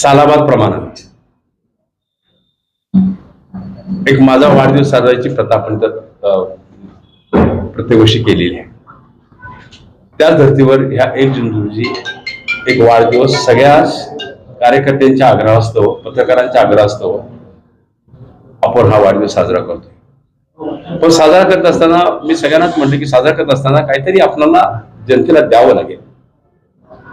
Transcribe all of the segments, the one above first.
सालाबाद प्रमाणात. एक माझा वाढदिवस साजरायची प्रथा आपण तर प्रत्येक वर्षी केलेली आहे. त्याच धर्तीवर ह्या एक जून रोजी एक वाढदिवस सगळ्या कार्यकर्त्यांच्या आग्रहास्तव पत्रकारांच्या आग्रहास्तव आपण हा वाढदिवस साजरा करतो पण साजरा करत असताना मी सगळ्यांनाच म्हटलं की साजरा करत असताना काहीतरी आपल्याला जनतेला द्यावं लागेल.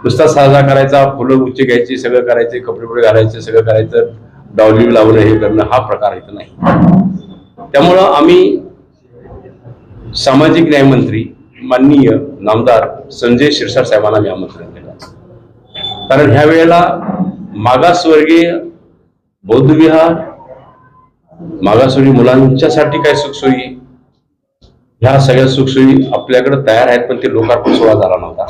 नुसता साजरा करायचा फुलं उच्च घ्यायची सगळं करायचे कपडे कपडे घालायचे सगळं करायचं डावली लावणं हे करणं हा प्रकार इथं नाही. त्यामुळं आम्ही सामाजिक न्यायमंत्री माननीय नामदार संजय शिरसाट साहेबांना मी आमंत्रण केलं. कारण ह्या वेळेला मागासवर्गीय बौद्धविहार मागासवर्गीय मुलांच्यासाठी काय सुखसोयी ह्या सगळ्या सुखसोयी आपल्याकडे तयार आहेत पण ते लोकार्पण सोहळा झाला नव्हता.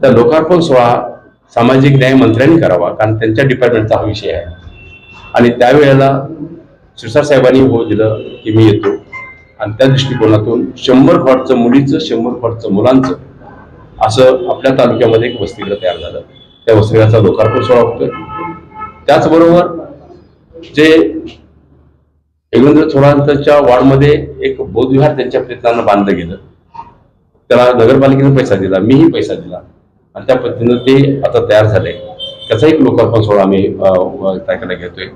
त्या लोकार्पण सोहळा सामाजिक न्याय मंत्र्यांनी करावा कारण त्यांच्या डिपार्टमेंटचा हा विषय आहे. आणि त्यावेळेला शिरसाट साहेबांनी हो दिलं की मी येतो. आणि त्या दृष्टिकोनातून शंभर फॉटचं मुलीचं शंभर फॉटचं मुलांचं असं आपल्या तालुक्यामध्ये एक वसतिगृह तयार झालं. त्या वसतिगृहाचा लोकार्पण सोहळा होतोय. त्याचबरोबर जे योगेंद्र थोरांतच्या वार्डमध्ये एक बौद्धविहार त्यांच्या प्रयत्नांना बांधलं गेलं. त्याला नगरपालिकेने पैसा दिला मीही पैसा दिला. आणि त्या पद्धतीनं ते आता तयार झाले. त्याचा एक लोकार्पण सोहळा आम्ही ऐकायला घेतोय.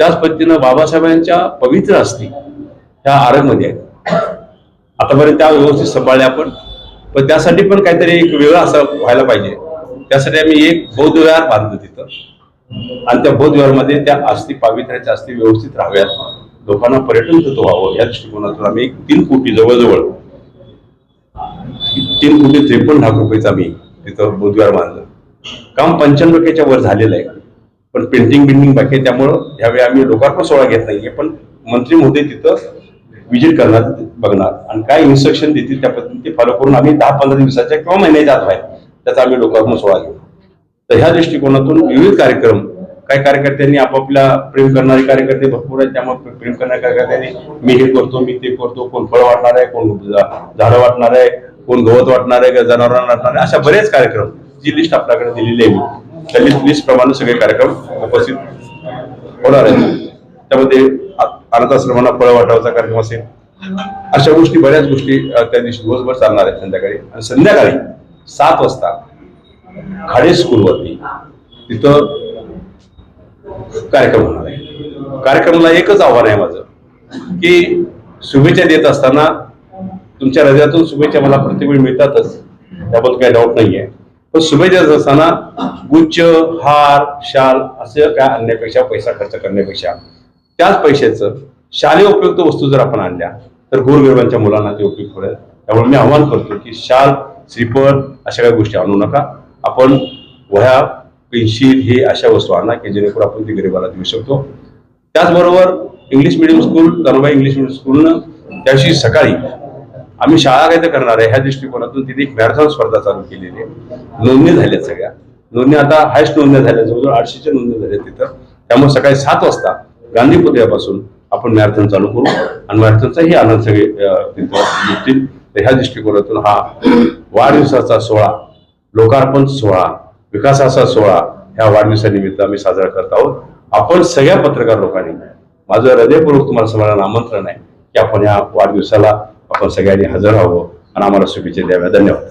त्याच पद्धतीनं बाबासाहेबांच्या पवित्र असती ह्या आरगमध्ये आहेत. आतापर्यंत त्या व्यवस्थित सांभाळल्या आपण. पण त्यासाठी पण काहीतरी एक वेगळं असं व्हायला पाहिजे. त्यासाठी आम्ही एक बौद्ध विहार बांधलं तिथं. आणि त्या बौद्ध विहारमध्ये त्या अस्थी पावित्र्याच्या अस्थी व्यवस्थित राहाव्यात. लोकांना पर्यटन तत्व व्हावं. या दृष्टिकोनातून आम्ही एक तीन कोटी जवळजवळ तीन कोटी त्रेपन्न लाख रुपयेचा आम्ही तिथं बुधवार बांधलं. काम पंच्याण्णव टक्क्याच्या वर झालेलं आहे. पण पेंटिंग बिल्डिंग बाकी आहे त्यामुळं ह्यावेळी आम्ही लोकार्पण सोहळा घेत नाहीये. पण मंत्री महोदय तिथं विजिट करणार बघणार. आणि काय इन्स्ट्रक्शन देतील त्या पद्धतीने ते फॉलो करून आम्ही दहा पंधरा दिवसाच्या किंवा महिन्याच्या आत आहे त्याचा आम्ही लोकार्पण सोहळा घेऊ. तर ह्या दृष्टिकोनातून विविध कार्यक्रम काही कार्यकर्त्यांनी आपापल्या प्रेम करणारे कार्यकर्ते भरपूर आहेत. त्यामुळे प्रेम करणाऱ्या कार्यकर्त्यांनी मी हे करतो मी ते करतो. कोण फळ वाटणार आहे कोण झाडं वाटणार आहे कोण गवत वाटणार आहे का जनावरांना वाटणार आहे अशा बरेच कार्यक्रम जी लिस्ट आपल्याकडे दिलेली आहे. त्या लिस्ट लिस्ट प्रमाणे सगळे कार्यक्रम उपस्थित होणार आहेत. त्यामध्ये आ- अनाथ आश्रमांना फळं वाटावाचा कार्यक्रम असेल. अशा गोष्टी बऱ्याच गोष्टी त्या दिवशी दिवसभर चालणार आहेत संध्याकाळी. आणि संध्याकाळी सात वाजता खाडे स्कूलवरती तिथं कार्यक्रम होणार आहे. कार्यक्रमाला एकच आव्हान आहे माझं की शुभेच्छा देत असताना तुमच्या हृदयातून शुभेच्छा मला प्रत्येक मिळतातच. त्याबद्दल काही डाऊट नाहीये. पण शुभेच्छा असताना गुच्छ हार शाल असं काय आणण्यापेक्षा पैसा खर्च करण्यापेक्षा त्याच पैशाचं शालेय उपयुक्त वस्तू जर आपण आणल्या तर गोरगरिबांच्या मुलांना ते उपयुक्त होईल त्यामुळे मी आव्हान करतो की शाल श्रीफळ अशा काही गोष्टी आणू नका. आपण वह्या पेन्शिल हे अशा वस्तू आणा की जेणेकरून आपण ती गरिबाला देऊ शकतो. त्याचबरोबर English medium school Dhanubai English medium स्कूलनं त्याशी सकाळी आम्ही शाळा काय तर करणार आहे ह्या दृष्टिकोनातून तिथे एक मॅरेथॉन स्पर्धा चालू केलेली आहे. नोंदणी झाल्यात सगळ्या. नोंदणी आता हायस्ट नोंदण्या झाल्या जवळजवळ आठशेच्या नोंदणी झाल्या तिथं. त्यामुळे सकाळी सात वाजता गांधी पुतळ्यापासून आपण मॅरेथॉन चालू करू आणि मॅरेथॉनचाही आनंद सगळे तिथं घेतील तर ह्या दृष्टिकोनातून हा वाढदिवसाचा सोहळा लोकार्पण सोहळा विकासाचा सोहळा ह्या वाढदिवसानिमित्त आम्ही साजरा करत आहोत. आपण सगळ्या पत्रकार लोकांनी माझं हृदयपूर्वक तुम्हाला सगळ्यांना आमंत्रण आहे की आपण या वाढदिवसाला आपण सगळ्यांनी हजर राहावं आणि आम्हाला शुभेच्छा द्याव्या. धन्यवाद.